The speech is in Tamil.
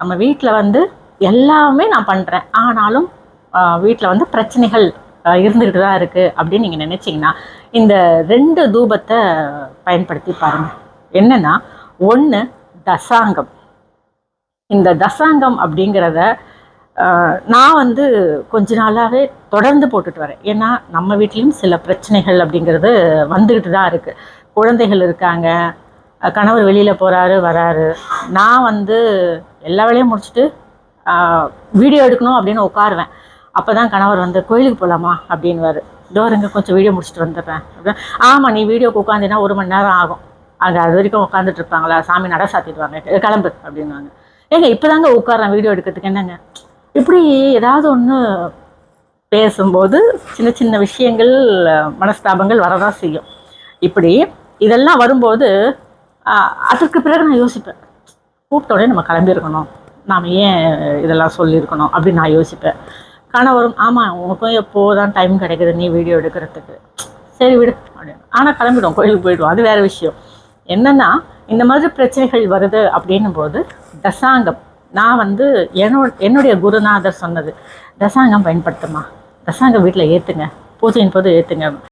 நம்ம வீட்டில் வந்து எல்லாமே நான் பண்ணுறேன் ஆனாலும் வீட்டில் வந்து பிரச்சனைகள் ஆஹ் இருந்துகிட்டு தான் இருக்குது அப்படின்னு நீங்கள் நினச்சிங்கன்னா இந்த ரெண்டு தூபத்தை பயன்படுத்தி பாருங்கள் என்னென்னா ஒன்று தசாங்கம். இந்த தசாங்கம் அப்படிங்கிறத ஆஹ், நான் வந்து கொஞ்ச நாளாகவே தொடர்ந்து போட்டுட்டு வரேன். ஏன்னா நம்ம வீட்லேயும் சில பிரச்சனைகள் அப்படிங்கிறது வந்துக்கிட்டு தான் இருக்குது குழந்தைகள் இருக்காங்க கணவர் வெளியில் போகிறாரு வராரு. நான் வந்து எல்லா வேலையும் முடிச்சுட்டு வீடியோ எடுக்கணும் அப்படின்னு உட்காருவேன். அப்போ தான் கணவர் வந்து கோயிலுக்கு போகலாமா அப்படின்வாரு டோருங்க கொஞ்சம் வீடியோ முடிச்சுட்டு வந்துடுறேன். ஆமாம் நீ வீடியோக்கு உட்காந்தினா ஒரு மணி நேரம் ஆகும். அங்கே அது வரைக்கும் உட்காந்துட்டு இருப்பாங்களா? சாமி நட சாத்திடுவாங்க. கிளம்பு அப்படின்வாங்க ஏங்க இப்போ தாங்க உட்காரன் வீடியோ எடுக்கிறதுக்கு. என்னங்க? இப்படி ஏதாவது ஒன்று பேசும்போது சின்ன சின்ன விஷயங்கள் மனஸ்தாபங்கள் வரதான் செய்யும். இப்படி இதெல்லாம் வரும்போது அதற்கு பிறகு நான் யோசிப்பேன். கூப்பிட்ட நம்ம கிளம்பியிருக்கணும். நாம் ஏன் இதெல்லாம் சொல்லியிருக்கணும் அப்படின்னு நான் யோசிப்பேன். கணவரும் ஆமாம் உனக்கும் எப்போதான் டைம் கிடைக்குது நீ வீடியோ எடுக்கிறதுக்கு? சரி விடு அப்படின்னு. ஆனால் கிளம்பிடுவோம். கோயிலுக்கு போயிடுவோம். அது வேறு விஷயம். என்னென்னா இந்த மாதிரி பிரச்சனைகள் வருது அப்படின்னும் போது தசாங்கம் நான் வந்து என்னோட என்னுடைய குருநாதர் சொன்னது தசாங்கம் பயன்படுத்துமா தசாங்கம் வீட்டில் ஏற்றுங்க பூஜையின் போது ஏற்றுங்க